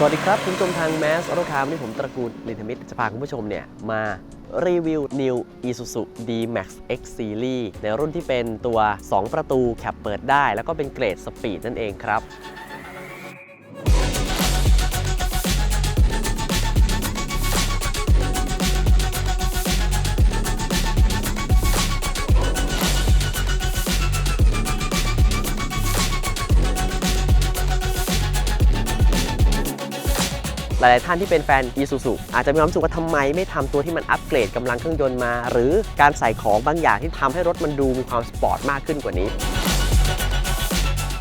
สวัสดีครับ คุณผู้ชมทางแมสออโตคาร์วันนี้ผมตระกูลลินทมิตรจะพาคุณผู้ชมเนี่ย มารีวิว New Isuzu D-Max X Series ในรุ่นที่เป็นตัว 2 ประตูแคปเปิดได้ แล้วก็เป็นเกรดสปีดนั่นเองครับ หลาย ๆ ท่านที่เป็นแฟน Isuzu อาจจะมีความรู้สึกว่าทำไมไม่ทำตัวที่มันอัปเกรดกำลังเครื่องยนต์มา หรือการใส่ของบางอย่างที่ทำให้รถมันดูมีความสปอร์ตมากขึ้นกว่านี้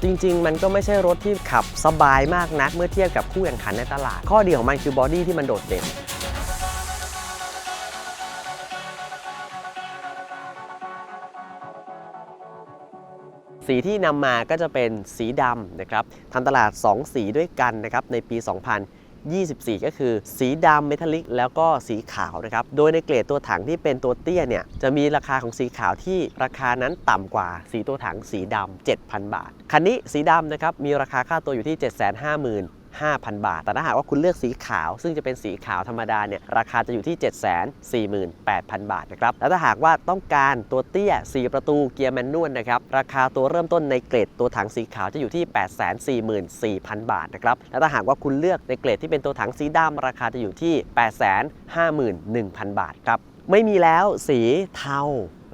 จริง ๆ มันก็ไม่ใช่รถที่ขับสบายมากนักเมื่อเทียบกับคู่แข่งขันในตลาด ข้อดีของมันคือบอดี้ที่มันโดดเด่นสีที่นำมาก็จะเป็นสีดำนะครับทำตลาด 2 สีด้วยกันนะครับในปี 24 ก็คือ สีดำเมทัลลิกแล้วก็สีขาวนะครับ โดยในเกรดตัวถังที่เป็นตัวเตี้ยเนี่ย จะมีราคาของสีขาวที่ราคานั้นต่ำกว่าสีตัวถังสีดำ7,000 บาท คันนี้สีดำนะครับ มีราคาค่าตัวอยู่ที่ 750,000 5,000 บาท แต่ถ้าหากว่าคุณเลือกสีขาว ซึ่งจะเป็นสีขาวธรรมดาเนี่ยราคาจะอยู่ที่ 748,000 บาทนะครับแล้วถ้าหากว่าต้องการตัวเตี้ย 4 ประตูเกียร์แมนนวลนะครับราคาตัวเริ่มต้นในเกรดตัวถังสีขาวจะอยู่ที่ 844,000 บาทนะครับแล้วถ้าหากว่าคุณเลือกในเกรดที่เป็นตัวถังสีดำราคาจะอยู่ที่ 851,000 บาทครับไม่มีแล้วสีเทา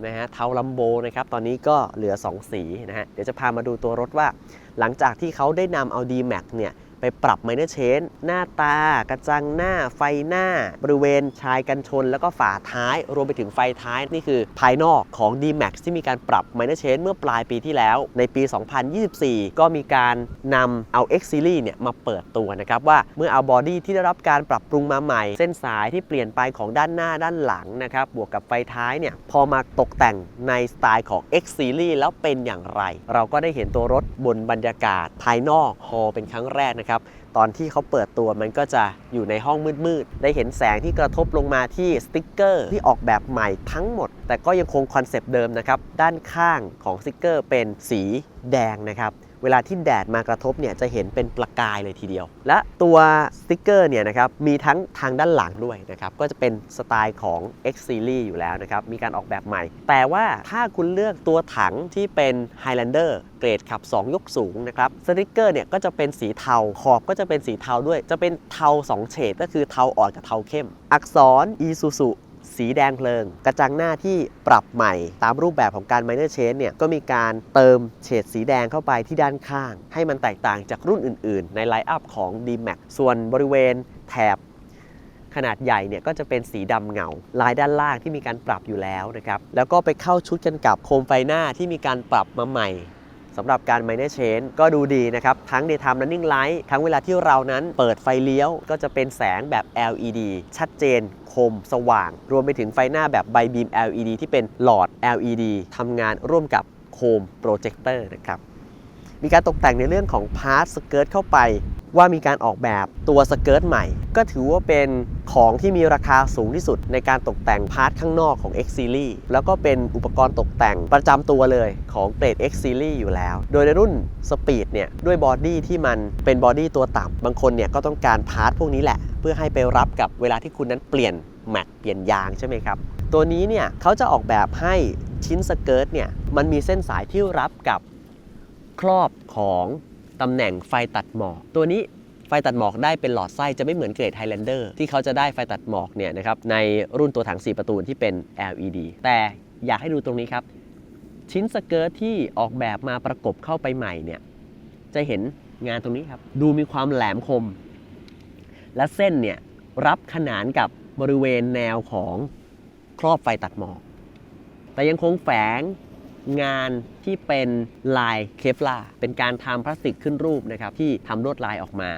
นะฮะเทาลัมโบนะครับตอนนี้ก็เหลือ 2 สีนะฮะเดี๋ยวจะพามาดูตัวรถว่า หลังจากที่เขาได้นำเอา D-Max เนี่ย ไปปรับไมเนอร์เชนหน้าตากระจังหน้าไฟหน้า บริเวณชายกันชน แล้วก็ฝาท้าย รวมไปถึงไฟท้าย นี่คือภายนอกของ D-Max ที่มีการปรับไมเนอร์เชนเมื่อปลายปีที่แล้ว ในปี 2024 ก็มีการนำเอา X Series เนี่ยมาเปิดตัวนะครับ ว่าเมื่อเอาบอดี้ที่ได้รับการปรับปรุงมาใหม่ เส้นสายที่เปลี่ยนไปของด้านหน้าด้านหลังนะครับบวกกับไฟท้ายเนี่ยพอมาตกแต่งในสไตล์ของ X Series แล้วเป็นอย่างไร เราก็ได้เห็นตัวรถบนบรรยากาศภายนอกฮอลเป็นครั้งแรกนะครับตอนที่เขาเปิดตัวมันก็จะอยู่ในห้องมืดๆ ได้เห็นแสงที่กระทบลงมาที่สติกเกอร์ที่ออกแบบใหม่ทั้งหมด แต่ก็ยังคงคอนเซปต์เดิมนะครับ ด้านข้างของสติกเกอร์เป็นสีแดงนะครับ เวลาที่แดดมากระทบเนี่ยจะเห็นเป็นประกายเลยทีเดียว และตัวสติกเกอร์เนี่ยนะครับมีทั้งทางด้านหลังด้วยนะครับก็จะเป็นสไตล์ของ X Series อยู่แล้วนะครับมีการออกแบบใหม่ แต่ว่าถ้าคุณเลือกตัวถังที่เป็น Highlander เกรดขับ 2 ยกสูงนะครับสติกเกอร์เนี่ยก็จะเป็นสีเทาขอบก็จะเป็นสีเทาด้วย จะเป็นเทา 2 เฉดก็คือเทาอ่อนกับเทาเข้ม อักษร Isuzu สีแดงเพลิง กระจังหน้าที่ปรับใหม่ตามรูปแบบของการ minor change เนี่ยก็มีการเติมเฉดสีแดงเข้าไปที่ด้านข้าง ให้มันแตกต่างจากรุ่นอื่น ๆ ในไลน์อัพของ D-Max ส่วนบริเวณแถบขนาดใหญ่เนี่ยก็จะเป็นสีดำเงา ลายด้านล่างที่มีการปรับอยู่แล้วนะครับ แล้วก็ไปเข้าชุดกันกับโคมไฟหน้าที่มีการปรับมาใหม่ สำหรับการ minor change ก็ดูดีนะครับ ทั้ง daytime running light ทั้งเวลาที่เรานั้นเปิดไฟเลี้ยว ก็จะเป็นแสงแบบ LED ชัดเจน คม สว่าง รวมไปถึงไฟหน้าแบบไบบีม LED ที่เป็นหลอด LED ทำงานร่วมกับโคมโปรเจคเตอร์นะครับ มีการตกแต่งในเรื่องของพาร์ทสเกิร์ตเข้าไป ว่ามีการออกแบบตัวสเกิร์ตใหม่ ก็ถือว่าเป็นของที่มีราคาสูงที่สุดในการตกแต่งพาร์ทข้างนอกของ X Series แล้วก็เป็นอุปกรณ์ตกแต่งประจำตัวเลยของเกรด X Series อยู่แล้ว โดยในรุ่น Speed เนี่ยด้วยบอดี้ที่มันเป็นบอดี้ตัวต่ำบางคนเนี่ยก็ต้องการพาร์ทพวกนี้แหละ เพื่อให้ไปรับกับเวลาที่คุณนั้นเปลี่ยนแม็กเปลี่ยนยางใช่ไหมครับ ตัวนี้เนี่ยเขาจะออกแบบให้ชิ้นสเกิร์ตเนี่ยมันมีเส้นสายที่รับกับ ครอบของตำแหน่งไฟตัดหมอกตัวนี้ไฟตัดหมอกได้เป็นหลอดไส้จะไม่เหมือนเกรด Highlander ที่เขาจะได้ไฟตัดหมอกเนี่ยนะครับในรุ่นตัวถัง 4 ประตูที่เป็น LED แต่อยากให้ดูตรงนี้ครับ ชิ้นสเกิร์ตที่ออกแบบมาประกบเข้าไปใหม่เนี่ยจะเห็นงานตรงนี้ครับ ดูมีความแหลมคม และเส้นเนี่ยรับขนานกับบริเวณแนวของครอบไฟตัดหมอก แต่ยังคงแฝง งานที่เป็นลายเคฟลาเป็นการทำพลาสติกขึ้นรูปนะครับที่ทำลวดลายออกมา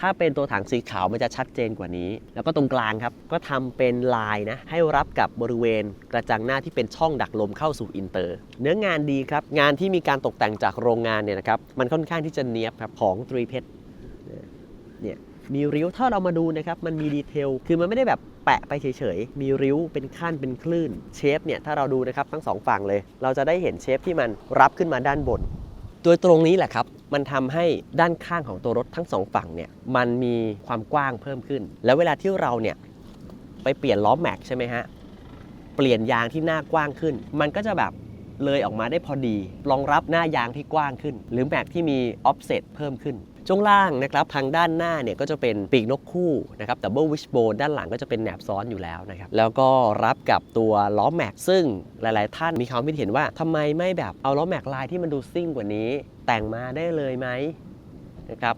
ถ้าเป็นตัวถังสีขาวมันจะชัดเจนกว่านี้ แล้วก็ตรงกลางครับ ก็ทำเป็นลายนะให้รับกับบริเวณกระจังหน้าที่เป็นช่องดักลมเข้าสู่อินเตอร์ เนื้องานดีครับ งานที่มีการตกแต่งจากโรงงานเนี่ยนะครับมันค่อนข้างที่จะเนียบครับของตรีเพชรเนี่ยมีริ้วถ้าเรามาดูนะครับมันมีดีเทลคือมันไม่ได้แบบ แปะไปเฉยๆ มีริ้วเป็นขั้นเป็นคลื่น เชฟเนี่ยถ้าเราดูนะครับทั้งสองฝั่งเลย เราจะได้เห็นเชฟที่มันรับขึ้นมาด้านบนโดยตรงนี้แหละครับ มันทำให้ด้านข้างของตัวรถทั้งสองฝั่งเนี่ยมันมีความกว้างเพิ่มขึ้น แล้วเวลาที่เราเนี่ยไปเปลี่ยนล้อแม็กใช่ไหมฮะเปลี่ยนยางที่หน้ากว้างขึ้น มันก็จะแบบเลยออกมาได้พอดีรองรับหน้ายางที่กว้างขึ้น หรือแม็กที่มีออฟเซตเพิ่มขึ้น ช่วงล่างนะครับทางด้านหน้าเนี่ยก็จะเป็นปีกนกคู่นะครับดับเบิลวิชโบนด้านหลังก็จะเป็นแหนบซ้อนอยู่แล้วนะครับแล้วก็รับกับตัวล้อแม็กซึ่งหลาย ๆ ท่านมีความคิดเห็นว่าทำไมไม่แบบเอาล้อแม็กลายที่มันดูซิ่งกว่านี้ แต่งมาได้เลยไหมนะครับ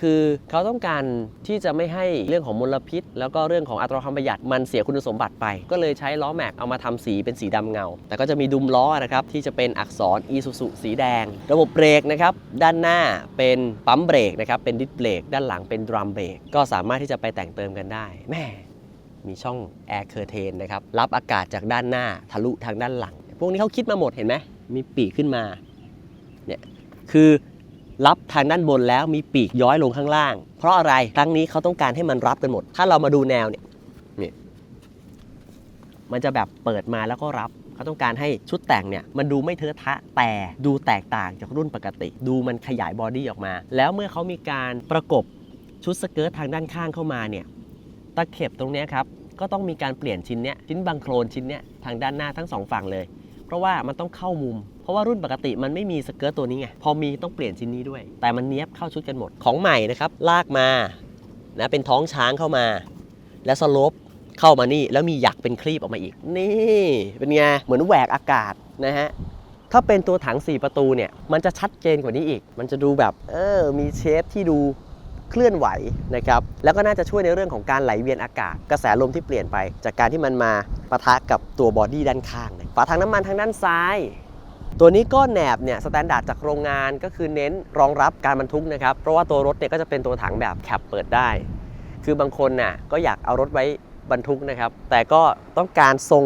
คือเขาต้องการที่จะไม่ให้เรื่องของมลพิษ แล้วก็เรื่องของอัตราความประหยัดมันเสียคุณสมบัติไป ก็เลยใช้ล้อแม็กเอามาทำสีเป็นสีดำเงา แต่ก็จะมีดุมล้อนะครับที่จะเป็นอักษร i s u z u สีแดง ระบบเบรกนะครับด้านหน้าเป็นปั๊มเบรกนะครับเป็นดิสเบรกด้านหลังเป็นดรัมเบรกก็สามารถที่จะไปแต่งเติมกันได้แม่มีช่องแอร์เคอร์เทนนะครับรับอากาศจากด้านหน้าทะลุทางด้านหลัง พวกนี้เขาคิดมาหมดเห็นไหมมีปีกขึ้นมาเนี่ยคือ รับทางด้านบนแล้วมีปีกย้อยลงข้างล่าง เพราะอะไรครั้งนี้เขาต้องการให้มันรับกันหมด ถ้าเรามาดูแนวเนี่ยนี่มันจะแบบเปิดมาแล้วก็รับเขาต้องการให้ชุดแต่งเนี่ยมันดูไม่เทอะทะแต่ดูแตกต่างจากรุ่นปกติ ดูมันขยายบอดี้ออกมา แล้วเมื่อเขามีการประกบชุดสเกิร์ตทางด้านข้างเข้ามาเนี่ยตะเข็บตรงนี้ครับก็ต้องมีการเปลี่ยนชิ้นเนี้ยชิ้นบังโครนชิ้นเนี้ยทางด้านหน้าทั้งสองฝั่งเลย เพราะว่ามันต้องเข้ามุม เพราะว่ารุ่นปกติมันไม่มีสเกิร์ตตัวนี้ไง พอมีต้องเปลี่ยนชิ้นนี้ด้วย แต่มันเนี้ยบเข้าชุดกันหมด ของใหม่นะครับ ลากมา นะ เป็นท้องช้างเข้ามา แล้วสโลปเข้ามานี่ แล้วมีหยักเป็นคลีบออกมาอีก นี่ เป็นไง เหมือนแหวกอากาศนะฮะ ถ้าเป็นตัวถัง 4 ประตูเนี่ย มันจะชัดเจนกว่านี้อีก มันจะดูแบบ เออ มีเชฟที่ดูเคลื่อนไหวนะครับ แล้วก็น่าจะช่วยในเรื่องของการไหลเวียนอากาศ กระแสลมที่เปลี่ยนไป จากการที่มันมาปะทะกับตัวบอดี้ด้านข้าง ฝาถังน้ำมันทางด้านซ้าย ตัวนี้ก็แหนบเนี่ยสแตนดาร์ดจากโรงงานก็คือเน้นรองรับการบรรทุกนะครับเพราะว่าตัวรถเนี่ยก็จะเป็นตัวถังแบบแคปเปิดได้ คือบางคนน่ะก็อยากเอารถไว้บรรทุกนะครับ แต่ก็ต้องการทรง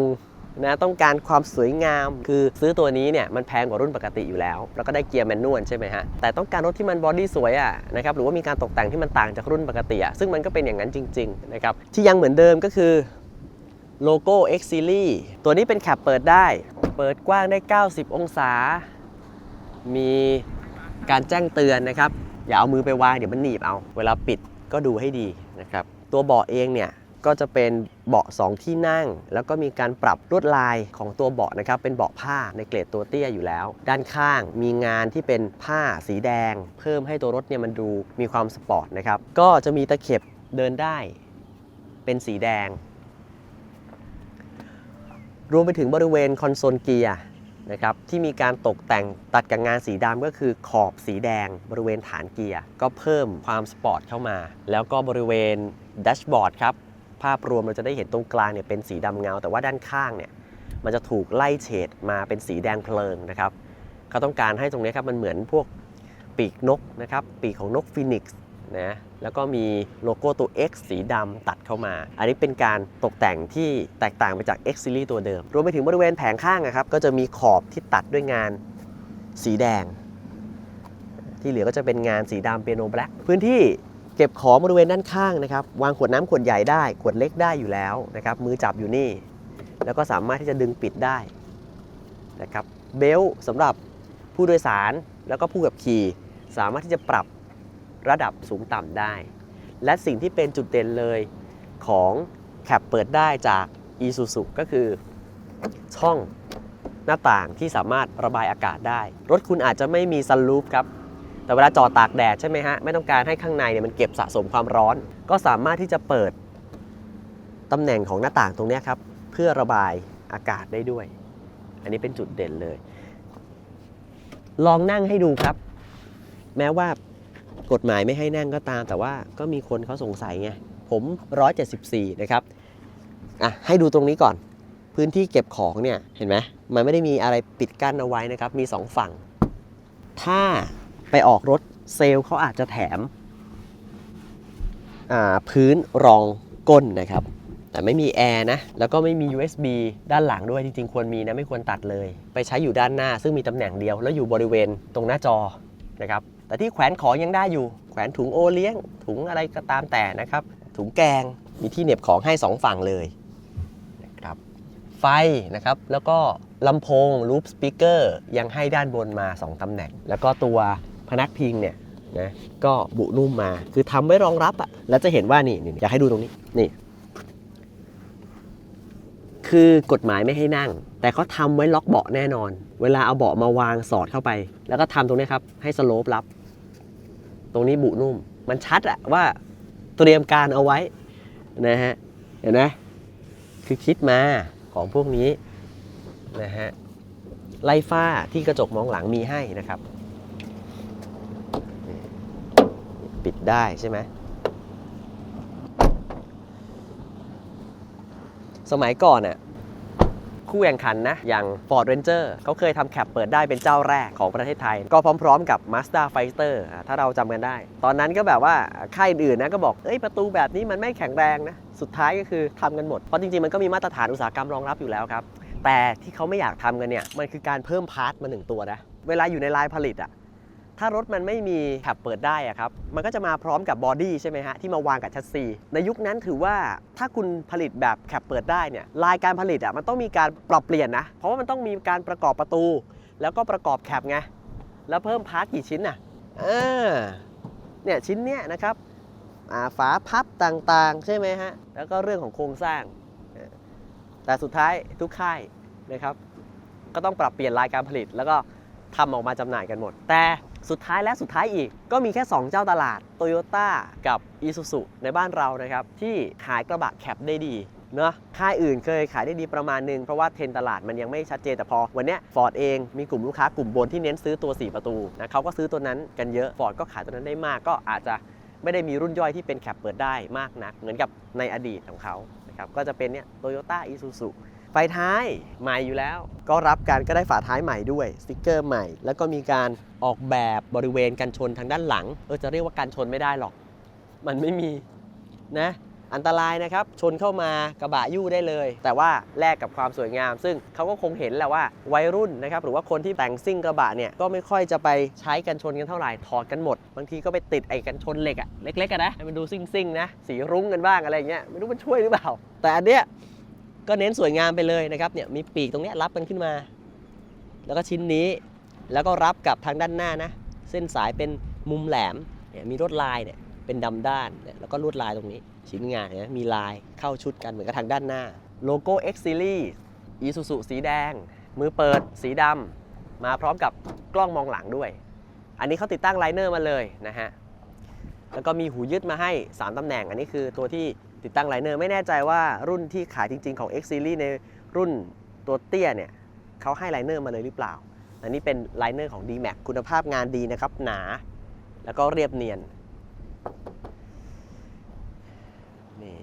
นะต้องการความสวยงามคือซื้อตัวนี้เนี่ยมันแพงกว่ารุ่นปกติอยู่แล้ว แล้วก็ได้เกียร์แมนนวลใช่ไหมฮะ แต่ต้องการรถที่มันบอดี้สวยอะนะครับหรือว่ามีการตกแต่งที่มันต่างจากรุ่นปกติอะซึ่งมันก็เป็นอย่างนั้นจริงๆนะครับที่ยังเหมือนเดิมก็คือโลโก้ X Series ตัวนี้เป็นแคปเปิดได้ เปิดกว้างได้ 90 องศา มีการแจ้งเตือนนะครับ อย่าเอามือไปวางเดี๋ยวมันหนีบเอา เวลาปิดก็ดูให้ดีนะครับ ตัวเบาะเองเนี่ยก็จะเป็นเบาะ 2 ที่นั่ง แล้วก็มีการปรับลวดลายของตัวเบาะนะครับ เป็นเบาะผ้าในเกรดตัวเตี้ยอยู่แล้ว ด้านข้างมีงานที่เป็นผ้าสีแดง เพิ่มให้ตัวรถเนี่ยมันดูมีความสปอร์ตนะครับ ก็จะมีตะเข็บเดินได้เป็นสีแดง รวมไปถึงบริเวณคอนโซลเกียร์นะครับที่มีการตกแต่งตัดกับงานสีดำก็คือขอบสีแดง บริเวณฐานเกียร์ก็เพิ่มความสปอร์ตเข้ามา แล้วก็บริเวณแดชบอร์ดครับภาพรวมเราจะได้เห็นตรงกลางเนี่ยเป็นสีดำเงา แต่ว่าด้านข้างเนี่ยมันจะถูกไล่เฉดมาเป็นสีแดงเพลิงนะครับเขาต้องการให้ตรงนี้ครับมันเหมือนพวกปีกนกนะครับปีกของนกฟีนิกซ์ นะแล้วก็มีโลโก้ตัว X สีดำตัดเข้ามา อันนี้เป็นการตกแต่งที่แตกต่างไปจาก X Series ตัวเดิม รวมไปถึงบริเวณแผงข้างนะครับก็จะมีขอบที่ตัดด้วยงานสีแดง ที่เหลือก็จะเป็นงานสีดำเปียโนแบล็กพื้นที่เก็บของบริเวณด้านข้างนะครับ วางขวดน้ำขวดใหญ่ได้ ขวดเล็กได้อยู่แล้วนะครับ มือจับอยู่นี่ แล้วก็สามารถที่จะดึงปิดได้นะครับ เบลต์สำหรับผู้โดยสารแล้วก็ผู้ขับขี่ สามารถที่จะปรับ ระดับสูงต่ำได้ และสิ่งที่เป็นจุดเด่นเลยของแคปเปิดได้จาก Isuzu ก็คือช่องหน้าต่างที่สามารถระบายอากาศได้ รถคุณอาจจะไม่มีซันรูฟครับ แต่เวลาจอดตากแดดใช่ไหมฮะ ไม่ต้องการให้ข้างในเนี่ยมันเก็บสะสมความร้อน ก็สามารถที่จะเปิดตำแหน่งของหน้าต่างตรงนี้ครับ เพื่อระบายอากาศได้ด้วย อันนี้เป็นจุดเด่นเลย ลองนั่งให้ดูครับ แม้ว่า กฎหมายไม่ให้นั่งก็ตาม แต่ว่าก็มีคนเขาสงสัยไง ผม 174 นะครับ อะ ให้ดูตรงนี้ก่อน พื้นที่เก็บของเนี่ย เห็นไหม มันไม่ได้มีอะไรปิดกั้นเอาไว้นะครับ มี 2 ฝั่ง ถ้าไปออกรถเซลล์เขาอาจจะแถมอ่าพื้นรองก้นนะครับ แต่ไม่มีแอร์นะ แล้วก็ไม่มี USB ด้านหลังด้วย จริงๆ ควรมีนะ ไม่ควรตัดเลย ไปใช้อยู่ด้านหน้า ซึ่งมีตำแหน่งเดียว แล้วอยู่บริเวณตรงหน้าจอนะครับ แต่ที่แขวนของยังได้อยู่ แขวนถุงโอเลี้ยง ถุงอะไรก็ตามแต่นะครับ ถุงแกงมีที่เหน็บของให้ 2 ฝั่งเลยนะครับไฟนะครับ แล้วก็ลำโพงลูปสปีกเกอร์ยังให้ด้านบนมา 2 ตำแหน่ง แล้วก็ตัวพนักพิงเนี่ยนะก็บุนุ่มมาคือทำไว้รองรับอะ่ะแล้วจะเห็นว่านี่นี่อยากให้ดูตรงนี้นี่คือกฎหมายไม่ให้นั่ง แต่เขาทำไว้ล็อกเบาะแน่นอน เวลาเอาเบาะมาวางสอดเข้าไป แล้วก็ทำตรงนี้ครับ ให้สโลปรับ รงนี้บุนุ่ม มันชัดอะว่าเตรียมการเอาไว้นะฮะเห็นไหมคือคิดมาของพวกนี้นะฮะไล่ฝ้าที่กระจกมองหลังมีให้นะครับ ปิดได้ใช่ไหมสมัยก่อนน่ะ คู่แข่งขันนะ อย่าง Ford Ranger เขาเคยทำแคปเปิดได้เป็นเจ้าแรกของประเทศไทย ก็พร้อมๆ กับ Mazda Fighter ถ้าเราจำกันได้ ตอนนั้นก็แบบว่าค่ายอื่นนะก็บอกเอ้ยประตูแบบนี้มันไม่แข็งแรงนะ สุดท้ายก็คือทำกันหมด เพราะจริงๆ มันก็มีมาตรฐานอุตสาหกรรมรองรับอยู่แล้วครับแต่ที่เขาไม่อยากทำกันเนี่ยมันคือการเพิ่มพาร์ทมาหนึ่งตัวนะเวลาอยู่ในลายผลิตอะ ถ้ารถมันไม่มีแคปเปิดได้อะครับ มันก็จะมาพร้อมกับบอดี้ใช่ไหมฮะ ที่มาวางกับแชสซี ในยุคนั้นถือว่าถ้าคุณผลิตแบบแคปเปิดได้เนี่ยลายการผลิตอะมันต้องมีการปรับเปลี่ยนนะ เพราะว่ามันต้องมีการประกอบประตู แล้วก็ประกอบแคปไง แล้วเพิ่มพาร์ทกี่ชิ้นน่ะอ่าเนี่ยชิ้นเนี้ยนะครับฝาพับต่างๆ ใช่ไหมฮะ แล้วก็เรื่องของโครงสร้าง แต่สุดท้ายทุกค่ายนะครับ ก็ต้องปรับเปลี่ยนลายการผลิตแล้วก็ทำออกมาจำหน่ายกันหมด แต่ สุดท้ายและสุดท้ายอีก ก็มีแค่ 2 เจ้าตลาด Toyota กับ Isuzu ในบ้านเรานะครับ ที่ขายกระบะแคปได้ดีเนาะค่ายอื่นเคยขายได้ดีประมาณหนึง เพราะว่าเทรนตลาดมันยังไม่ชัดเจนแต่พอ วันนี้ย Ford เองมีกลุ่มลูกค้ากลุ่มบนที่เน้นซื้อตัว 4 ประตูนะเขาก็ซื้อตัวนั้นกันเยอะ Ford ก็ขายตัวนั้นได้มากก็อาจจะไม่ได้มีรุ่นย่อยที่เป็นแคปเปิดได้มากนัก เหมือนกับในอดีตของเขานะครับก็จะเป็นเนี่ย Toyota Isuzu ไฟท้ายใหม่อยู่แล้ว ก็รับการก็ได้ฝาท้ายใหม่ด้วยสติกเกอร์ใหม่ แล้วก็มีการออกแบบบริเวณกันชนทางด้านหลัง เออจะเรียกว่ากันชนไม่ได้หรอก มันไม่มีนะอันตรายนะครับ ชนเข้ามากระบะยู่ได้เลย แต่ว่าแลกกับความสวยงาม ซึ่งเขาก็คงเห็นแหละว่าวัยรุ่นนะครับ หรือว่าคนที่แต่งซิ่งกระบะเนี่ย ก็ไม่ค่อยจะไปใช้กันชนกันเท่าไหร่ ถอดกันหมด บางทีก็ไปติดไอ้กันชนเหล็กอะเล็กๆอะนนะให้มันดูซิ่งๆนะ สีรุ้งกันบ้างอะไรเงี้ย ไม่รู้มันช่วยหรือเปล่า แต่อันเนี้ย ก็เน้นสวยงามไปเลยนะครับเนี่ยมีปีกตรงนี้รับกันขึ้นมา แล้วก็ชิ้นนี้แล้วก็รับกับทางด้านหน้านะเส้นสายเป็นมุมแหลมเนี่ยมีลวดลายเนี่ยเป็นดำด้านเนี่ยแล้วก็ลวดลายตรงนี้ ชิ้นงานเนี่ยมีลายเข้าชุดกันเหมือนกับทางด้านหน้าโลโก้ X Series Isuzu สีแดง มือเปิดสีดำมาพร้อมกับกล้องมองหลังด้วย อันนี้เขาติดตั้งไลเนอร์มาเลยนะฮะแล้วก็มีหูยึดมาให้ 3 ตำแหน่ง อันนี้คือตัวที่ ติดตั้งไลเนอร์ไม่แน่ใจว่ารุ่นที่ขายจริง ๆ ของ X Series ในรุ่นตัวเตี้ยเนี่ยเขาให้ไลเนอร์มาเลยหรือเปล่า อันนี้เป็นไลเนอร์ของ D-Max คุณภาพงานดีนะครับ หนา แล้วก็เรียบเนียนนี่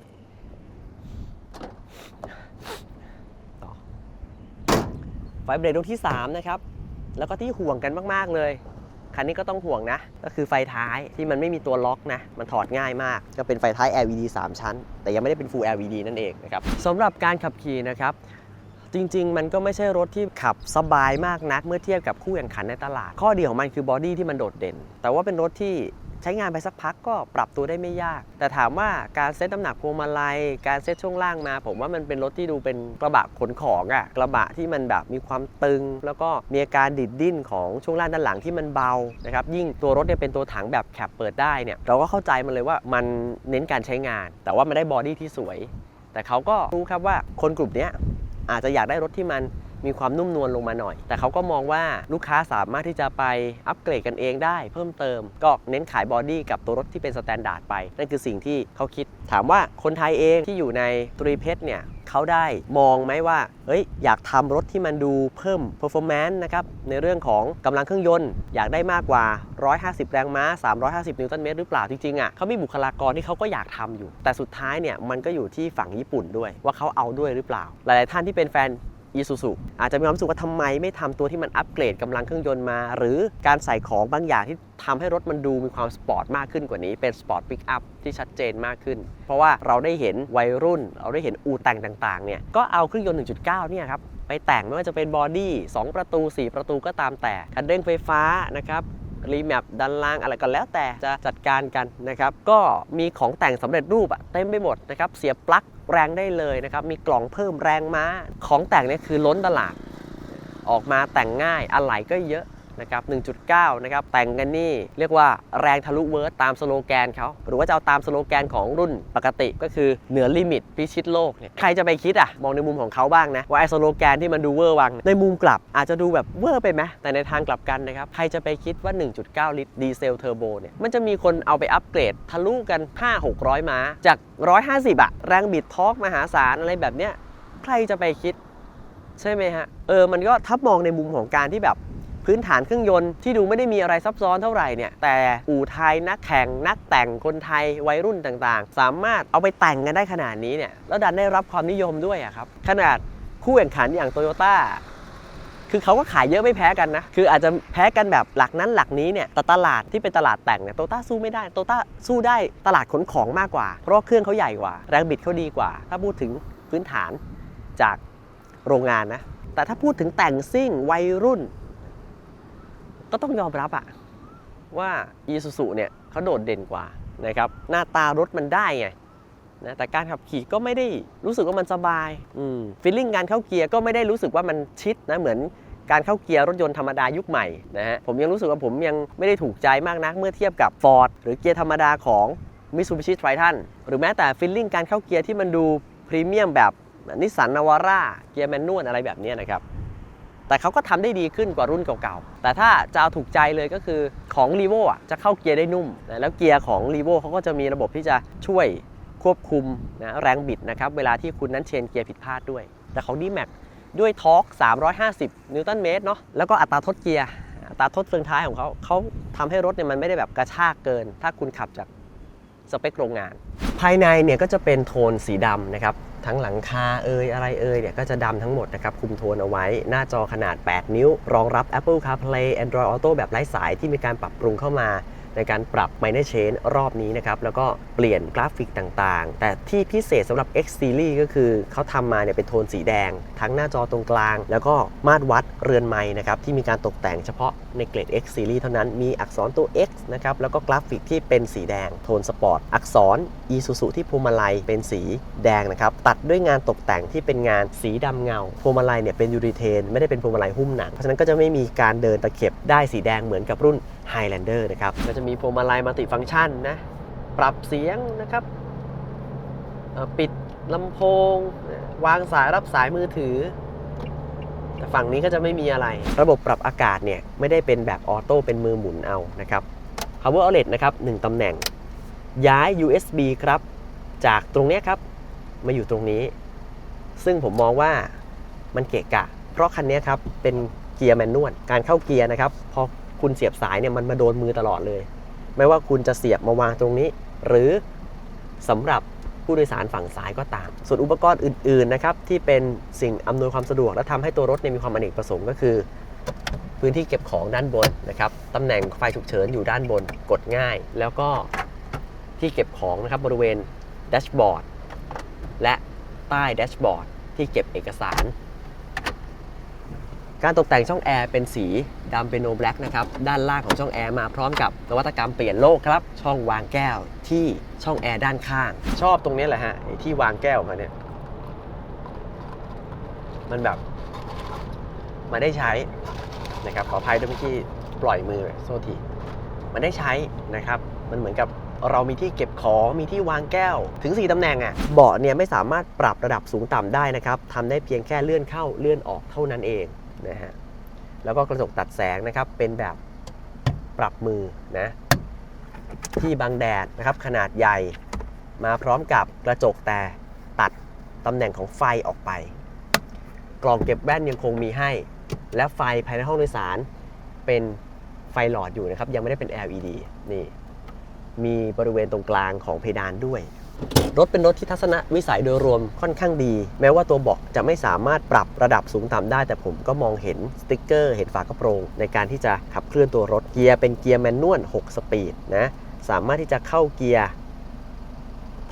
ต่อไฟเบรกดวงที่ 3 นะครับ แล้วก็ที่ห่วงกันมาก ๆ เลย คันนี้ก็ต้องห่วงนะ ก็คือไฟท้ายที่มันไม่มีตัวล็อกนะ มันถอดง่ายมาก ก็เป็นไฟท้าย LED 3 ชั้น แต่ยังไม่ได้เป็น Full LED นั่นเองนะครับสำหรับการขับขี่นะครับจริง ๆ มันก็ไม่ใช่รถที่ขับสบายมากนัก เมื่อเทียบกับคู่แข่งขันในตลาด ข้อดีของมันคือบอดี้ที่มันโดดเด่น แต่ว่าเป็นรถที่ ใช้งานไปสักพักก็ปรับตัวได้ไม่ยาก แต่ถามว่าการเซตน้ำหนักพวงมาลัย การเซตช่วงล่างมา ผมว่ามันเป็นรถที่ดูเป็นกระบะขนของอะกระบะที่มันแบบมีความตึง แล้วก็มีอาการดิดดิ้นของช่วงล่างด้านหลังที่มันเบานะครับยิ่งตัวรถเนี่ยเป็นตัวถังแบบแคปเปิดได้เนี่ยเราก็เข้าใจมันเลยว่ามันเน้นการใช้งาน แต่ว่ามันได้บอดี้ที่สวย แต่เขาก็รู้ครับว่าคนกลุ่มนี้อาจจะอยากได้รถที่มัน มีความนุ่มนวลลงมาหน่อย แต่เขาก็มองว่าลูกค้าสามารถที่จะไปอัปเกรดกันเองได้เพิ่มเติม ก็เน้นขายบอดี้กับตัวรถที่เป็นสแตนดาร์ดไป นั่นคือสิ่งที่เขาคิด ถามว่าคนไทยเองที่อยู่ในตรีเพชรเนี่ยเขาได้มองไหมว่า เฮ้ย อยากทำรถที่มันดูเพิ่ม performance นะครับ ในเรื่องของกำลังเครื่องยนต์ อยากได้มากกว่า 150 แรงม้า 350 นิวตันเมตรหรือเปล่า จริงๆอะเขามีบุคลากรที่เขาก็อยากทำอยู่ แต่สุดท้ายเนี่ย มันก็อยู่ที่ฝั่งญี่ปุ่นด้วย ว่าเขาเอาด้วยหรือเปล่า หลายๆท่านที่เป็นแฟน อีซูซูอาจจะมีความรู้สึกว่าทำไมไม่ทำตัวที่มันอัปเกรดกำลังเครื่องยนต์มา หรือการใส่ของบางอย่างที่ทำให้รถมันดูมีความสปอร์ตมากขึ้นกว่านี้ เป็นสปอร์ตปิกอัพที่ชัดเจนมากขึ้น เพราะว่าเราได้เห็นวัยรุ่น เราได้เห็นอูแต่งต่างๆเนี่ยก็เอาเครื่องยนต์ 1.9 เนี่ยครับไปแต่งไม่ว่าจะเป็นบอดี้2ประตู 4 ประตูก็ตามแต่คันเร่งไฟฟ้านะครับ รีแมปดันล่างอะไรก็แล้วแต่จะจัดการกันนะครับ ก็มีของแต่งสำเร็จรูปอะเต็มไปหมดนะครับ เสียบปลั๊กแรงได้เลยนะครับ มีกล่องเพิ่มแรงม้า ของแต่งเนี่ยคือล้นตลาด ออกมาแต่งง่ายอะไหล่ก็เยอะ นะครับ 1.9 นะครับ แต่งกันนี่เรียกว่าแรงทะลุเวิร์ตตามสโลแกนเขา หรือว่าจะเอาตามสโลแกนของรุ่นปกติก็คือเหนือลิมิตพิชิตโลกเนี่ย ใครจะไปคิดอะ มองในมุมของเขาบ้างนะ ว่าไอ้สโลแกนที่มันดูเวอร์วัง ในมุมกลับอาจจะดูแบบเวอร์ไปไหมแต่ในทางกลับกันนะครับ ใครจะไปคิดว่า 1.9 ลิตรดีเซลเทอร์โบเนี่ย มันจะมีคนเอาไปอัปเกรดทะลุกัน 5-600 ม้า จาก 150อะแรงบิดทอร์กมหาศาลอะไรแบบเนี้ย ใครจะไปคิดใช่ไหมฮะ เออ มันก็ถ้ามองในมุมของการที่แบบ พื้นฐานเครื่องยนต์ที่ดูไม่ได้มีอะไรซับซ้อนเท่าไหร่เนี่ยแต่อู่ไทยนักแข่งนักแต่งคนไทยวัยรุ่นต่างๆ สามารถเอาไปแต่งกันได้ขนาดนี้เนี่ยแล้วดันได้รับความนิยมด้วยอะครับขนาดคู่แข่งขันอย่างโตโยต้าคือเขาก็ขายเยอะไม่แพ้กันนะ คืออาจจะแพ้กันแบบหลักนั้นหลักนี้เนี่ย แต่ตลาดที่เป็นตลาดแต่งเนี่ย โตต้าสู้ไม่ได้ โตต้าสู้ได้ตลาดขนของมากกว่า เพราะเครื่องเขาใหญ่กว่า แรงบิดเขาดีกว่า ถ้าพูดถึงพื้นฐานจากโรงงานนะ แต่ถ้าพูดถึงแต่งซิ่งวัยรุ่น ก็ต้องยอมรับอะว่า e s u s u เนี่ยเขาโดดเด่นกว่านะครับหน้าตารถมันได้ไงนะแต่การขับขี่ก็ไม่ได้รู้สึกว่ามันสบายฟีลลิ่งการเข้าเกียร์ก็ไม่ได้รู้สึกว่ามันชิดนะเหมือนการเข้าเกียร์รถยนต์ธรรมดายุคใหม่นะฮะผมยังรู้สึกว่าผมยังไม่ได้ถูกใจมากนักเมื่อเทียบกับ Ford หรือเกียร์ธรรมดาของ Mitsubishi Triton หรือแม้แต่ฟีลลิ่งการเข้าเกียร์ที่มันดูพรีเมียมแบบนิสสันนาวาร่าเกียร์แมนนวลอะไรแบบนี้นะครับ แต่เขาก็ทำได้ดีขึ้นกว่ารุ่นเก่าๆ แต่ถ้าจะเอาถูกใจเลยก็คือของ r ีโวอะจะเข้าเกียร์ได้นุ่ม แล้วเกียร์ของ r ีโวเขาก็จะมีระบบที่จะช่วยควบคุมนะแรงบิดนะครับ เวลาที่คุณนั้นเชนเกียร์ผิดพลาดด้วย แต่ของ d m a x ด้วยทอร์ก350 นิวตันเมตรเนาะแล้วก็อัตราทดเกียร์อัตราทดเฟืองท้ายของเขาเขาทำให้รถเนี่ยมันไม่ได้แบบกระชากเกิน ถ้าคุณขับจากสเปคโรงงาน ภายในเนี่ยก็จะเป็นโทนสีดำนะครับ ทั้งหลังคาเอยอะไรเอยเนี่ยก็จะดำทั้งหมดนะครับคุมโทนเอาไว้ หน้าจอขนาด 8 นิ้ว รองรับ Apple CarPlay Android Auto แบบไร้สายที่มีการปรับปรุงเข้ามา ในการปรับ Minor Change รอบนี้นะครับ แล้วก็เปลี่ยนกราฟิกต่างๆ แต่ที่พิเศษสำหรับ X Series ก็คือเขาทำมาเนี่ยเป็นโทนสีแดง ทั้งหน้าจอตรงกลาง แล้วก็มาตรวัดเรือนไม้นะครับ ที่มีการตกแต่งเฉพาะในเกรด X Series เท่านั้นมีอักษรตัว X นะครับ แล้วก็กราฟิกที่เป็นสีแดง โทนสปอร์ต อักษร Isuzu ที่พวงมาลัยเป็นสีแดงนะครับ ตัดด้วยงานตกแต่งที่เป็นงานสีดำเงา พวงมาลัยเนี่ยเป็นยูริเทน ไม่ได้เป็นพวงมาลัยหุ้มหนัง เพราะฉะนั้นก็จะไม่มีการเดินตะเข็บได้สีแดงเหมือนกับรุ่น Highlander นะครับ ก็จะมีพวงมาลัยมัลติฟังก์ชันนะ ปรับเสียงนะครับ ปิดลำโพง วางสายรับสายมือถือ แต่ฝั่งนี้ก็จะไม่มีอะไร ระบบปรับอากาศเนี่ย ไม่ได้เป็นแบบออโต้เป็นมือหมุนเอานะครับ power outlet นะครับ1ตำแหน่ง ย้าย USB ครับ จากตรงนี้ครับ มาอยู่ตรงนี้ ซึ่งผมมองว่ามันเกะกะ เพราะคันนี้ครับ เป็นเกียร์แมนนวล การเข้าเกียร์นะครับ พอ คุณเสียบสายเนี่ยมันมาโดนมือตลอดเลย ไม่ว่าคุณจะเสียบมาวางตรงนี้ หรือสำหรับผู้โดยสารฝั่งซ้ายก็ตาม ส่วนอุปกรณ์อื่นๆนะครับที่เป็นสิ่งอำนวยความสะดวก และทำให้ตัวรถเนี่ยมีความอเนกประสงค์ก็คือ พื้นที่เก็บของด้านบนนะครับตำแหน่งไฟฉุกเฉินอยู่ด้านบนกดง่าย แล้วก็ที่เก็บของนะครับบริเวณแดชบอร์ดและใต้แดชบอร์ดที่เก็บเอกสาร การตกแต่งช่องแอร์เป็นสีดำเป็นโนแบล็กนะครับด้านล่างของช่องแอร์มาพร้อมกับนวัตกรรมเปลี่ยนโลกครับ ช่องวางแก้วที่ช่องแอร์ด้านข้าง ชอบตรงนี้แหละฮะที่วางแก้วมาเนี่ยมันแบบมันได้ใช้นะครับขออภัยด้วยเมื่อกี้ปล่อยมือโทษทีมันได้ใช้นะครับ มันเหมือนกับเรามีที่เก็บของมีที่วางแก้ว ถึง 4ตำแหน่งอะ่ะเบาะเนี่ยไม่สามารถปรับระดับสูงต่ำได้นะครับทำได้เพียงแค่เลื่อนเข้าเลื่อนออกเท่านั้นเอง นะฮะแล้วก็กระจกตัดแสงนะครับเป็นแบบปรับมือนะที่บังแดดนะครับขนาดใหญ่มาพร้อมกับกระจกแต่ตัดตำแหน่งของไฟออกไป กล่องเก็บแว่นยังคงมีให้ และไฟภายในห้องโดยสารเป็นไฟหลอดอยู่นะครับ ยังไม่ได้เป็น LED นี่ มีบริเวณตรงกลางของเพดานด้วย รถเป็นรถที่ทัศนวิสัยโดยรวมค่อนข้างดี แม้ว่าตัวเบาะจะไม่สามารถปรับระดับสูงต่ำได้ แต่ผมก็มองเห็นสติ๊กเกอร์ เห็นฝากระโปรง ในการที่จะขับเคลื่อนตัวรถเกียร์เป็นเกียร์แมนนวล 6 สปีดนะสามารถที่จะเข้าเกียร์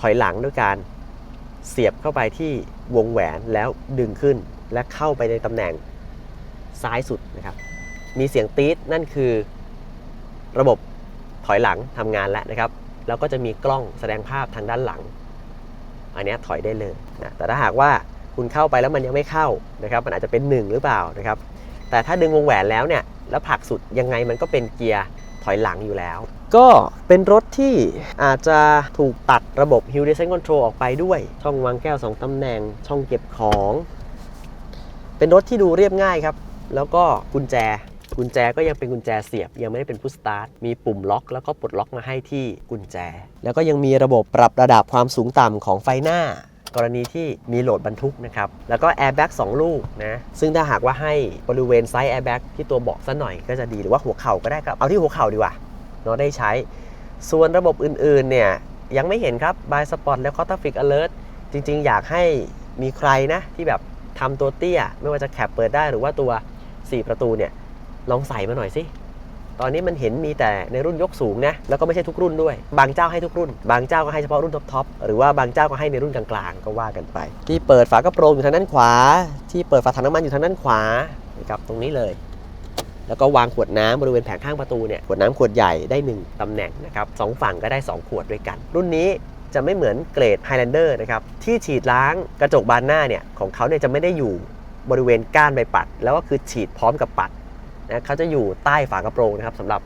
ถอยหลังด้วยการเสียบเข้าไปที่วงแหวนแล้วดึงขึ้น และเข้าไปในตำแหน่งซ้ายสุดนะครับ มีเสียงตี๊ดนั่นคือระบบถอยหลังทำงานแล้วนะครับ แล้วก็จะมีกล้องแสดงภาพทางด้านหลัง อันนี้ถอยได้เลยนะแต่ถ้าหากว่าคุณเข้าไปแล้วมันยังไม่เข้านะครับ มันอาจจะเป็น 1 หรือเปล่านะครับ แต่ถ้าดึงวงแหวนแล้วเนี่ยแล้วผลักสุดยังไงมันก็เป็นเกียร์ถอยหลังอยู่แล้ว ก็เป็นรถที่อาจจะถูกตัดระบบ Hill Descent Control ออกไปด้วย ช่องวางแก้ว 2ตำแหน่ง ช่องเก็บของ เป็นรถที่ดูเรียบง่ายครับ แล้วก็กุญแจ กุญแจก็ยังเป็นกุญแจเสียบ ยังไม่ได้เป็นพุชสตาร์ทมีปุ่มล็อกแล้วก็ปลดล็อกมาให้ที่กุญแจ แล้วก็ยังมีระบบปรับระดับความสูงต่ำของไฟหน้ากรณีที่มีโหลดบรรทุกนะครับ แล้วก็แอร์แบ็ก2ลูกนะ ซึ่งถ้าหากว่าให้บริเวณไซส์แอร์แบ็กที่ตัวเบาะซะหน่อยก็จะดี หรือว่าหัวเข่าก็ได้ครับ เอาที่หัวเข่าดีกว่าเนาะได้ใช้ ส่วนระบบอื่นๆ เนี่ย ยังไม่เห็นครับบายสปอร์ตและคอ t ฟิกอเลิร์จริงๆ อยากให้มีใครนะ ที่แบบทำตัวเตี้ย ไม่ว่าจะแคปเปิดได้หรือว่าตัว 4 ประตูเนี่ย ลองใส่มาหน่อยสิตอนนี้มันเห็นมีแต่ในรุ่นยกสูงนะแล้วก็ไม่ใช่ทุกรุ่นด้วย บางเจ้าให้ทุกรุ่น บางเจ้าก็ให้เฉพาะรุ่นท็อปๆหรือว่าบางเจ้าก็ให้ในรุ่นกลางๆ ก็ว่ากันไป ที่เปิดฝากระโปรงอยู่ทางด้านขวา ที่เปิดฝาถังน้ำมันอยู่ทางด้านขวานะครับตรงนี้เลย แล้วก็วางขวดน้ำบริเวณแผงข้างประตูเนี่ยขวดน้ำขวดใหญ่ได้ 1ตำแหน่งนะครับสองฝั่งก็ได้ 2 ขวดด้วยกัน รุ่นนี้จะไม่เหมือนเกรด Highlander นะครับที่ฉีดล้างกระจกบานหน้าเนี่ยของเขาเนี่ยจะไม่ได้อยู่บริเวณก้านใบปัด แล้วก็คือฉีดพร้อมกับปัด นะเขาจะอยู่ใต้ฝากระโปรงนะครับสำหรับ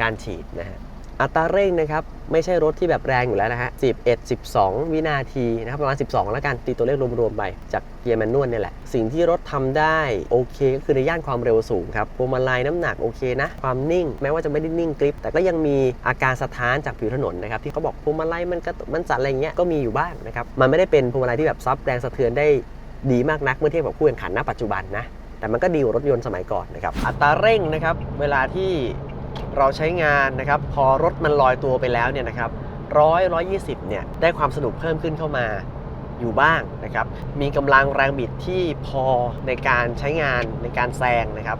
การฉีดนะฮะอัตราเร่งนะครับไม่ใช่รถที่แบบแรงอยู่แล้วนะฮะ11 12 วินาทีนะครับประมาณ 12 แล้วกันตีตัวเลขรวมๆไปจากเกียร์แมนนวลเนี่ยแหละ สิ่งที่รถทำได้โอเค ก็คือในย่านความเร็วสูงครับพวงมาลัยน้ำหนักโอเคนะ ความนิ่ง แม้ว่าจะไม่ได้นิ่งกริป แต่ก็ยังมีอาการสะท้านจากผิวถนนนะครับที่เขาบอกพวงมาลัยมันกระตุกมันสั่นอะไรเงี้ยก็มีอยู่บ้างนะครับมันไม่ได้เป็นพวงมาลัยที่แบบซับแรงสะเทือนได้ดีมากนักเมื่อเทียบกับคู่แข่งขันณปัจจุบันนะ แต่มันก็ดีกว่ารถยนต์สมัยก่อนนะครับ อัตราเร่งนะครับเวลาที่เราใช้งานนะครับ พอรถมันลอยตัวไปแล้วเนี่ยนะครับร้อยร้อยยี่สิบเนี่ยได้ความสนุกเพิ่มขึ้นเข้ามาอยู่บ้างนะครับ มีกำลังแรงบิดที่พอในการใช้งานในการแซงนะครับ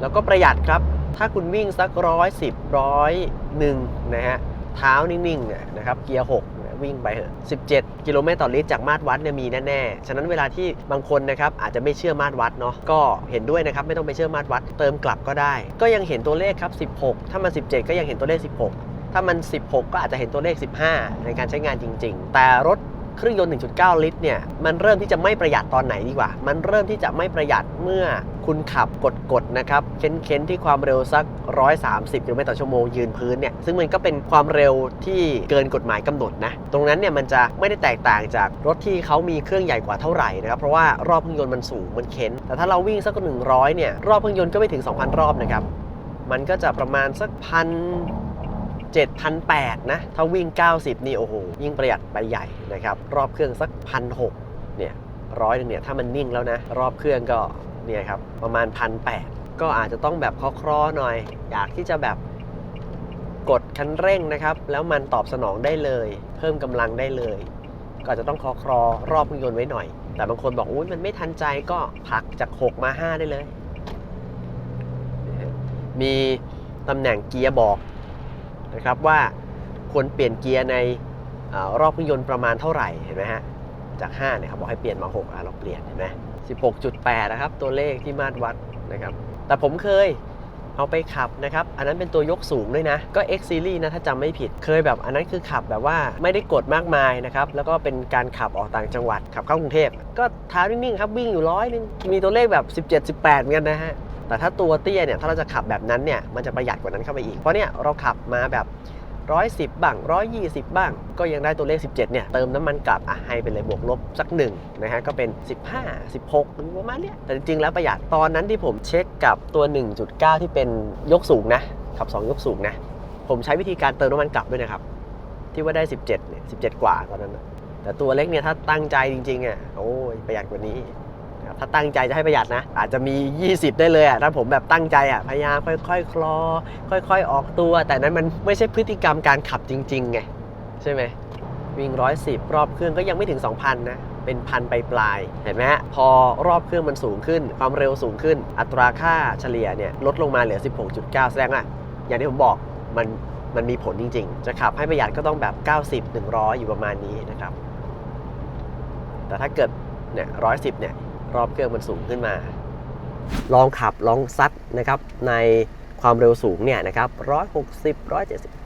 แล้วก็ประหยัดครับ ถ้าคุณวิ่งสักร้อยสิบร้อยหนึ่งนะฮะเท้านิ่งๆเนี่ยนะครับเกียร์6เนี่ย วิ่งไปเถอะ 17 กิโลเมตรต่อลิตรจากมาตรวัดเนี่ยมีแน่ๆ ฉะนั้นเวลาที่บางคนนะครับอาจจะไม่เชื่อมาตรวัดเนาะก็เห็นด้วยนะครับไม่ต้องไปเชื่อมาตรวัดเติมกลับก็ได้ ก็ยังเห็นตัวเลขครับ 16 ถ้ามัน 17 ก็ยังเห็นตัวเลข 16 ถ้ามัน 16 ก็อาจจะเห็นตัวเลข 15 ในการใช้งานจริง ๆ แต่รถ เครื่องยนต์ 1.9 ลิตรเนี่ยมันเริ่มที่จะไม่ประหยัดตอนไหนดีกว่า มันเริ่มที่จะไม่ประหยัดเมื่อคุณขับกดๆนะครับเค้นๆที่ความเร็วสัก 130กิโลเมตรต่อชั่วโมงยืนพื้นเนี่ยซึ่งมันก็เป็นความเร็วที่เกินกฎหมายกำหนดนะตรงนั้นเนี่ยมันจะไม่ได้แตกต่างจากรถที่เขามีเครื่องใหญ่กว่าเท่าไหร่นะครับเพราะว่ารอบเครื่องยนต์มันสูงมันเค้น แต่ถ้าเราวิ่งสัก 100เนี่ยรอบเครื่องยนต์ก็ไม่ถึง 2,000 รอบนะครับมันก็จะประมาณสักพัน 7,800 นะ ถ้าวิ่ง 90 นี่ โอ้โห ยิ่งประหยัดไปใหญ่นะครับ รอบเครื่องสักพันหเนี่ยร้อยนึงเนี่ย ถ้ามันนิ่งแล้วนะ รอบเครื่องก็เนี่ยครับ ประมาณพันแก็อาจจะต้องแบบคราะห์ๆหน่อย อยากที่จะแบบกดคันเร่งนะครับ แล้วมันตอบสนองได้เลย เพิ่มกำลังได้เลย ก็จะต้องคราะห์ๆรอบเครื่องยนต์ไว้หน่อย แต่บางคนบอกอุ้ยมันไม่ทันใจก็ผักจาก 6 มา 5 ได้เลย มีตำแหน่งเกียร์บอก นะครับว่าควรเปลี่ยนเกียร์ในอรอบเครื่องยนต์ประมาณเท่าไหร่เห็นไหมฮะจาก5เนี่ยเขาบอกให้เปลี่ยนมา6อะเราเปลี่ยนเห็นไหม16.8 นะครับ ตัวเลขที่มาตรวัดนะครับ แต่ผมเคยเอาไปขับนะครับ อันนั้นเป็นตัวยกสูงด้วยนะ ก็ X Series นะ ถ้าจำไม่ผิด เคยแบบอันนั้นคือขับแบบว่าไม่ได้กดมากมายนะครับ แล้วก็เป็นการขับออกต่างจังหวัด ขับเข้ากรุงเทพ ก็ท้านิ่งๆครับ วิ่งอยู่ร้อยนึง มีตัวเลขแบบ 17 18 เหมือนกันนะฮะ แต่ถ้าตัวเตี้ยเนี่ยถ้าเราจะขับแบบนั้นเนี่ยมันจะประหยัดกว่านั้นเข้าไปอีก เพราะเนี่ยเราขับมาแบบ110บ้าง120 บ้าง ก็ยังได้ตัวเลข 17 เนี่ย เติมน้ำมันกลับอะให้เป็นเลยบวกลบสักหนึ่งนะฮะ ก็เป็น 15 16ประมาณเนี้ยแต่จริงๆแล้วประหยัดตอนนั้นที่ผมเช็คกับตัว 1.9 ที่เป็นยกสูงนะ ขับ 2 ยกสูงนะ ผมใช้วิธีการเติมน้ำมันกลับด้วยนะครับ ที่ว่าได้ 17เนี่ย17 กว่าตอนนั้นนะแต่ตัวเล็กเนี่ยถ้าตั้งใจจริงๆอะโอ้ยประหยัดกว่านี้ ถ้าตั้งใจจะให้ประหยัดนะ อาจจะมี 20 ได้เลยอะถ้าผมแบบตั้งใจอะพยายามค่อยๆคลอ ค่อย ๆ ออกตัว แต่นั้นมันไม่ใช่พฤติกรรมการขับจริงๆไงใช่ไหมวิ่ง 110 รอบเครื่องก็ยังไม่ถึง 2,000 นะ เป็นพันไปปลายๆเห็นไหมพอรอบเครื่องมันสูงขึ้น ความเร็วสูงขึ้น อัตราค่าเฉลี่ยเนี่ยลดลงมาเหลือ 16.9 แสดงว่าอย่างที่ผมบอกมันมันมีผลจริง ๆ จะขับให้ประหยัดก็ต้องแบบ 90 100 อยู่ประมาณนี้นะครับ แต่ถ้าเกิดเนี่ย110เนี่ย รอบเครื่องมันสูงขึ้นมา ลองขับลองซัดนะครับ ในความเร็วสูงเนี่ยนะครับ160 170ค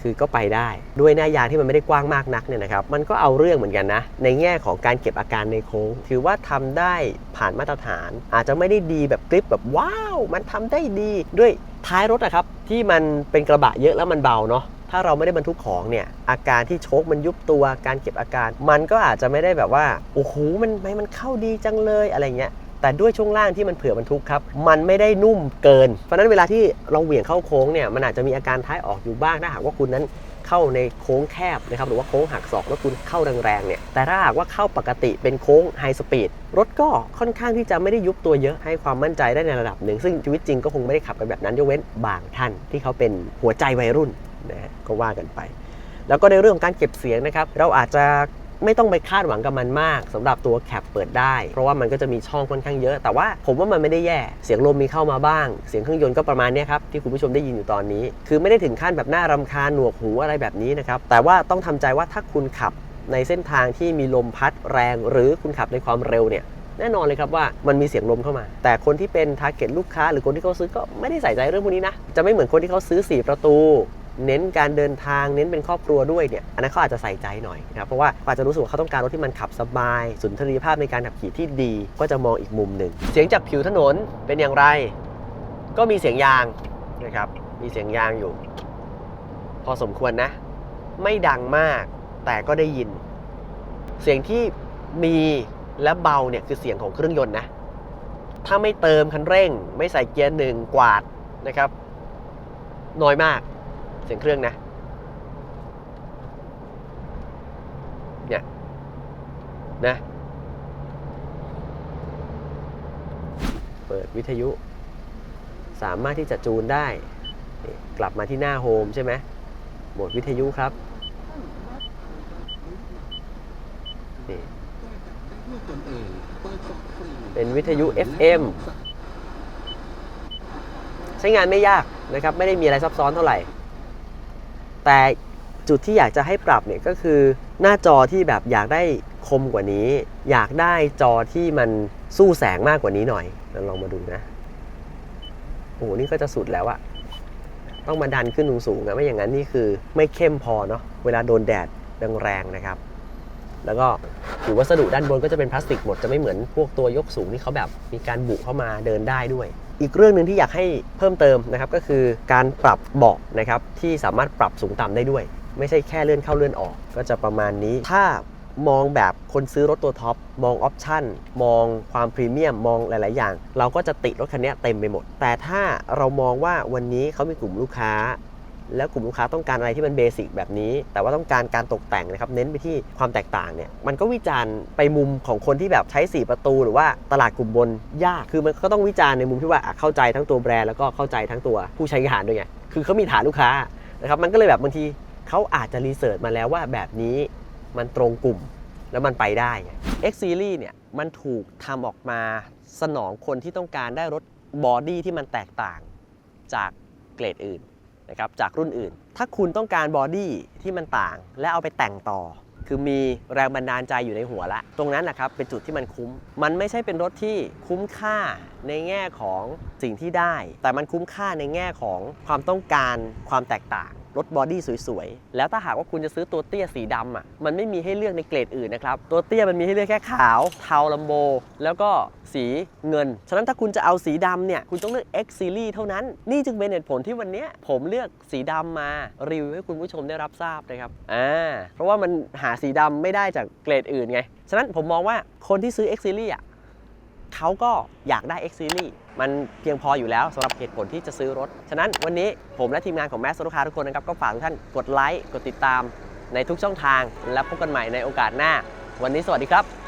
คือก็ไปได้ด้วยหน้ายางที่มันไม่ได้กว้างมากนักเนี่ยนะครับมันก็เอาเรื่องเหมือนกันนะ ในแง่ของการเก็บอาการในโค้ง ถือว่าทำได้ผ่านมาตรฐาน อาจจะไม่ได้ดีแบบกริปแบบว้าว มันทำได้ดีด้วยท้ายรถนะครับที่มันเป็นกระบะเยอะแล้วมันเบาเนาะ ถ้าเราไม่ได้บรรทุกของเนี่ยอาการที่โชคมันยุบตัวการเก็บอาการ มันก็อาจจะไม่ได้แบบว่าโอ้โหมันไม่มันเข้าดีจังเลยอะไรเงี้ยแต่ด้วยช่วงล่างที่มันเผื่อบรรทุกครับ มันไม่ได้นุ่มเกิน เพราะนั้นเวลาที่เราเหวี่ยงเข้าโค้งเนี่ย มันอาจจะมีอาการท้ายออกอยู่บ้าง ถ้าหากว่าคุณนั้นเข้าในโค้งแคบนะครับ หรือว่าโค้งหักศอกแล้วคุณเข้าแรงๆเนี่ย แต่ถ้าหากว่าเข้าปกติเป็นโค้งไฮสปีด รถก็ค่อนข้างที่จะไม่ได้ยุบตัวเยอะ ให้ความมั่นใจได้ในระดับหนึ่ง ซึ่งชีวิตจริงก็คงไม่ได้ขับกันแบบนั้นยกเว้นบางท่านที่เขาเป็นหัวใจวัยรุ่น นะฮะก็ว่ากันไป แล้วก็ในเรื่องของการเก็บเสียงนะครับ เราอาจจะไม่ต้องไปคาดหวังกับมันมากสำหรับตัวแคปเปิดได้ เพราะว่ามันก็จะมีช่องค่อนข้างเยอะ แต่ว่าผมว่ามันไม่ได้แย่ เสียงลมมีเข้ามาบ้าง เสียงเครื่องยนต์ก็ประมาณนี้ครับ ที่คุณผู้ชมได้ยินอยู่ตอนนี้ คือไม่ได้ถึงขั้นแบบน่ารำคาญหนวกหูอะไรแบบนี้นะครับ แต่ว่าต้องทำใจว่าถ้าคุณขับในเส้นทางที่มีลมพัดแรง หรือคุณขับในความเร็วเนี่ยแน่นอนเลยครับว่ามันมีเสียงลมเข้ามา แต่คนที่เป็นทาร์เก็ตลูกค้า หรือคนที่เขาซื้อก็ไม่ได้ใส่ใจเรื่องพวกนี้นะ จะไม่เหมือนคนที่เขาซื้อ 4 ประตู เน้นการเดินทางเน้นเป็นครอบครัวด้วยเนี่ยอันนั้นเขาอาจจะใส่ใจหน่อยนะครับเพราะว่าเขาอาจจะรู้สึกว่าเขาต้องการรถที่มันขับสบาย สุนทรียภาพในการขับขี่ที่ดี ก็จะมองอีกมุมหนึ่งเสียงจากผิวถนนเป็นอย่างไร ก็มีเสียงยางนะครับมีเสียงยางอยู่ พอสมควรนะ ไม่ดังมากแต่ก็ได้ยิน เสียงที่มีและเบาเนี่ยคือเสียงของเครื่องยนต์นะถ้าไม่เติมคันเร่ง ไม่ใส่เกียร์หนึ่งกวาดนะครับน้อยมาก เสียงเครื่องนะเนี่ยนะเปิดวิทยุ สามารถที่จะจูนได้ กลับมาที่หน้าโฮมใช่ไหมโหมดวิทยุครับนี่เป็นวิทยุ FM ใช้งานไม่ยากนะครับ ไม่ได้มีอะไรซับซ้อนเท่าไหร่ แต่จุดที่อยากจะให้ปรับเนี่ยก็คือหน้าจอที่แบบอยากได้คมกว่านี้ อยากได้จอที่มันสู้แสงมากกว่านี้หน่อยลองมาดูนะโอ้โหนี่ก็จะสุดแล้วอะต้องมาดันขึ้นสูงๆนะไม่อย่างนั้นนี่คือไม่เข้มพอเนาะเวลาโดนแดดแรงๆนะครับ แล้วก็ผิววัสดุด้านบนก็จะเป็นพลาสติกหมดจะไม่เหมือนพวกตัวยกสูงที่เขาแบบมีการบุเข้ามาเดินได้ด้วย อีกเรื่องหนึ่งที่อยากให้เพิ่มเติมนะครับก็คือการปรับเบาะนะครับที่สามารถปรับสูงต่ำได้ด้วย ไม่ใช่แค่เลื่อนเข้าเลื่อนออก ก็จะประมาณนี้ ถ้ามองแบบคนซื้อรถตัวท็อป มองออปชั่น มองความพรีเมียม มองหลาย ๆ อย่าง เราก็จะติรถคันนี้เต็มไปหมด แต่ถ้าเรามองว่าวันนี้เขามีกลุ่มลูกค้า แล้วกลุ่มลูกค้าต้องการอะไรที่มันเบสิกแบบนี้ แต่ว่าต้องการการตกแต่งนะครับ เน้นไปที่ความแตกต่างเนี่ย มันก็วิจารณ์ไปมุมของคนที่แบบใช้ 4 ประตู หรือว่าตลาดกลุ่มบนยาก คือมันก็ต้องวิจารณ์ในมุมที่ว่าเข้าใจทั้งตัวแบรนด์แล้วก็เข้าใจทั้งตัวผู้ใช้งานด้วยไง คือเขามีฐานลูกค้านะครับ มันก็เลยแบบบางทีเขาอาจจะรีเสิร์ชมาแล้วว่าแบบนี้มันตรงกลุ่มแล้วมันไปได้ X Series เนี่ยมันถูกทำออกมาสนองคนที่ต้องการได้รถบอดี้ที่มันแตกต่างจากเกรดอื่น นะครับจากรุ่นอื่น ถ้าคุณต้องการบอดี้ที่มันต่าง และเอาไปแต่งต่อ คือมีแรงบันดาลใจอยู่ในหัวละ ตรงนั้นนะครับเป็นจุดที่มันคุ้ม มันไม่ใช่เป็นรถที่คุ้มค่าในแง่ของสิ่งที่ได้ แต่มันคุ้มค่าในแง่ของความต้องการความแตกต่าง รถบอดี้สวยๆ แล้วถ้าหากว่าคุณจะซื้อตัวเตี้ยสีดำอะมันไม่มีให้เลือกในเกรดอื่นนะครับ ตัวเตี้ยมันมีให้เลือกแค่ขาว เทาลัมโบ แล้วก็สีเงิน ฉะนั้นถ้าคุณจะเอาสีดำเนี่ย คุณต้องเลือก X Series เท่านั้น นี่จึงเป็นเหตุผลที่วันนี้ผมเลือกสีดำมารีวิวให้คุณผู้ชมได้รับทราบนะครับอ่าเพราะว่ามันหาสีดำไม่ได้จากเกรดอื่นไง ฉะนั้นผมมองว่าคนที่ซื้อ X Series อะเขาก็อยากได้ X Series มันเพียงพออยู่แล้วสำหรับเหตุผลที่จะซื้อรถ ฉะนั้นวันนี้ผมและทีมงานของแมสลูกค้าทุกคนนะครับก็ฝากทุกท่านกดไลค์กดติดตามในทุกช่องทาง และพบกันใหม่ในโอกาสหน้า วันนี้สวัสดีครับ